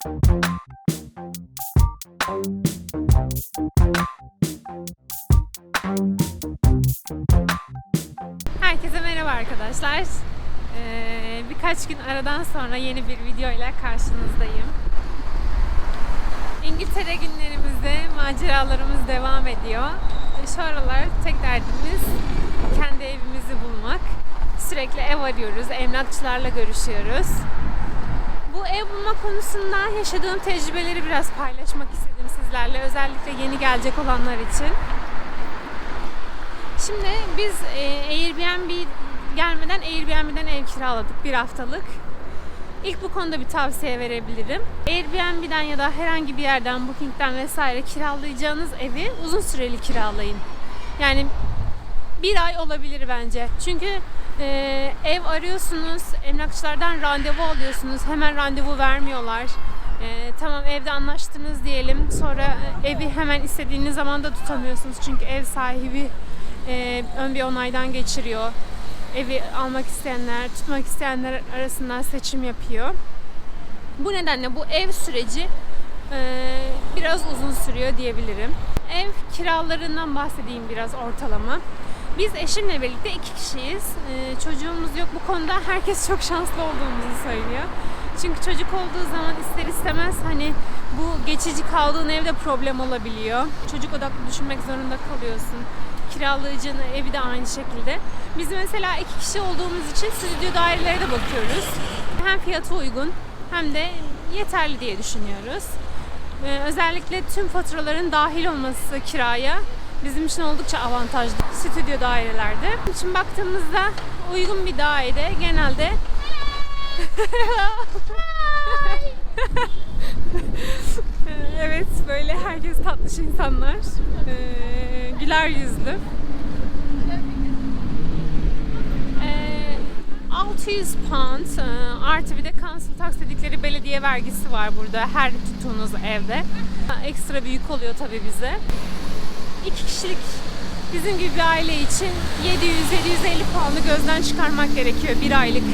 Herkese merhaba arkadaşlar. Ee, birkaç gün aradan sonra yeni bir video ile karşınızdayım. İngiltere günlerimizde maceralarımız devam ediyor. Şu aralar tek derdimiz kendi evimizi bulmak. Sürekli ev arıyoruz, emlakçılarla görüşüyoruz. Bu ev bulma konusunda yaşadığım tecrübeleri biraz paylaşmak istedim sizlerle. Özellikle yeni gelecek olanlar için. Şimdi biz e, Airbnb gelmeden Airbnb'den ev kiraladık bir haftalık. İlk bu konuda bir tavsiye verebilirim. Airbnb'den ya da herhangi bir yerden, Booking'den vesaire kiralayacağınız evi uzun süreli kiralayın. Yani bir ay olabilir bence. Çünkü e, ev arıyorsunuz, emlakçılardan randevu alıyorsunuz. Hemen randevu vermiyorlar. E, tamam evde anlaştınız diyelim. Sonra evi hemen istediğiniz zaman da tutamıyorsunuz. Çünkü ev sahibi e, ön bir onaydan geçiriyor. Evi almak isteyenler, tutmak isteyenler arasından seçim yapıyor. Bu nedenle bu ev süreci e, biraz uzun sürüyor diyebilirim. Ev kiralarından bahsedeyim biraz ortalama. Biz eşimle birlikte iki kişiyiz. E, çocuğumuz yok. Bu konuda herkes çok şanslı olduğumuzu söylüyor. Çünkü çocuk olduğu zaman ister istemez hani bu geçici kaldığın evde problem olabiliyor. Çocuk odaklı düşünmek zorunda kalıyorsun. Kiralayıcının evi de aynı şekilde. Biz mesela iki kişi olduğumuz için stüdyo dairelere de bakıyoruz. Hem fiyatı uygun hem de yeterli diye düşünüyoruz. Ee, özellikle tüm faturaların dahil olması kiraya bizim için oldukça avantajlı stüdyo dairelerde. Şimdi baktığımızda uygun bir daire genelde evet böyle herkes tatlış insanlar. Ee, güler yüzlü. Ee, 600 pound e, artı bir de council tax dedikleri belediye vergisi var burada her tuttuğunuz evde. Ekstra büyük oluyor tabii bize. İki kişilik bizim gibi bir aile için 700-750 pound'u gözden çıkarmak gerekiyor bir aylık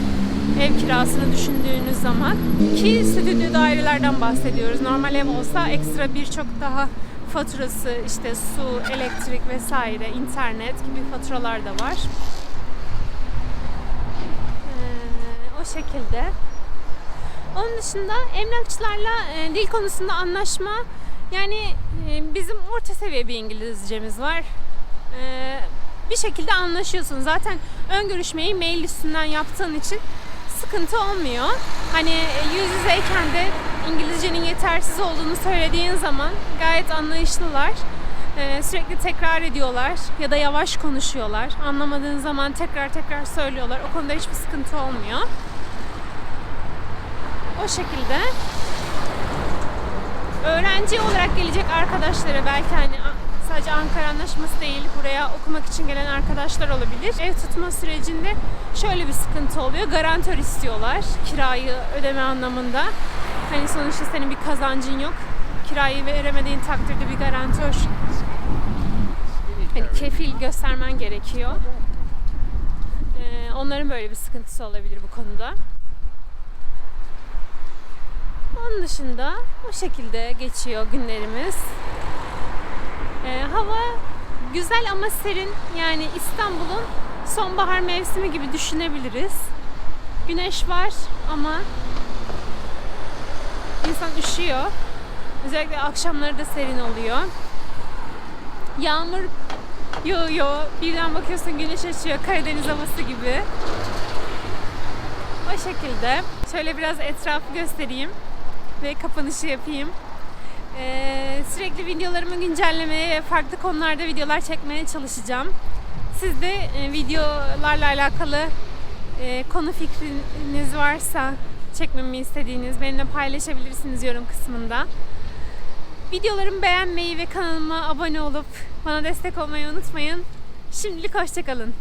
ev kirasını düşündüğünüz zaman. Ki stüdyo dairelerden bahsediyoruz. Normal ev olsa ekstra birçok daha faturası işte su, elektrik vesaire, internet gibi faturalar da var. Ee, o şekilde. Onun dışında emlakçılarla e, dil konusunda anlaşma yani e, bizim orta seviye bir İngilizcemiz var. E, bir şekilde anlaşıyorsun. Zaten ön görüşmeyi mail üstünden yaptığın için sıkıntı olmuyor. Hani yüz yüzeyken de İngilizcenin yetersiz olduğunu söylediğin zaman gayet anlayışlılar. Sürekli tekrar ediyorlar ya da yavaş konuşuyorlar. Anlamadığın zaman tekrar tekrar söylüyorlar. O konuda hiçbir sıkıntı olmuyor. O şekilde öğrenci olarak gelecek arkadaşlara belki hani sadece Ankara Anlaşması değil buraya okumak için gelen arkadaşlar olabilir. Ev tutma sürecinde şöyle bir sıkıntı oluyor. Garantör istiyorlar kirayı ödeme anlamında. Hani sonuçta senin bir kazancın yok. Kirayı veremediğin takdirde bir garantör hani kefil göstermen gerekiyor. Ee, onların böyle bir sıkıntısı olabilir bu konuda. Onun dışında bu şekilde geçiyor günlerimiz. Ee, hava güzel ama serin. Yani İstanbul'un sonbahar mevsimi gibi düşünebiliriz. Güneş var ama insan üşüyor. Özellikle akşamları da serin oluyor. Yağmur yağıyor. Birden bakıyorsun güneş açıyor. Karadeniz havası gibi. O şekilde. Şöyle biraz etrafı göstereyim ve kapanışı yapayım. Ee, sürekli videolarımı güncellemeye ve farklı konularda videolar çekmeye çalışacağım. Siz de e, videolarla alakalı e, konu fikriniz varsa çekmemi istediğiniz benimle paylaşabilirsiniz yorum kısmında. Videolarımı beğenmeyi ve kanalıma abone olup bana destek olmayı unutmayın. Şimdilik hoşçakalın.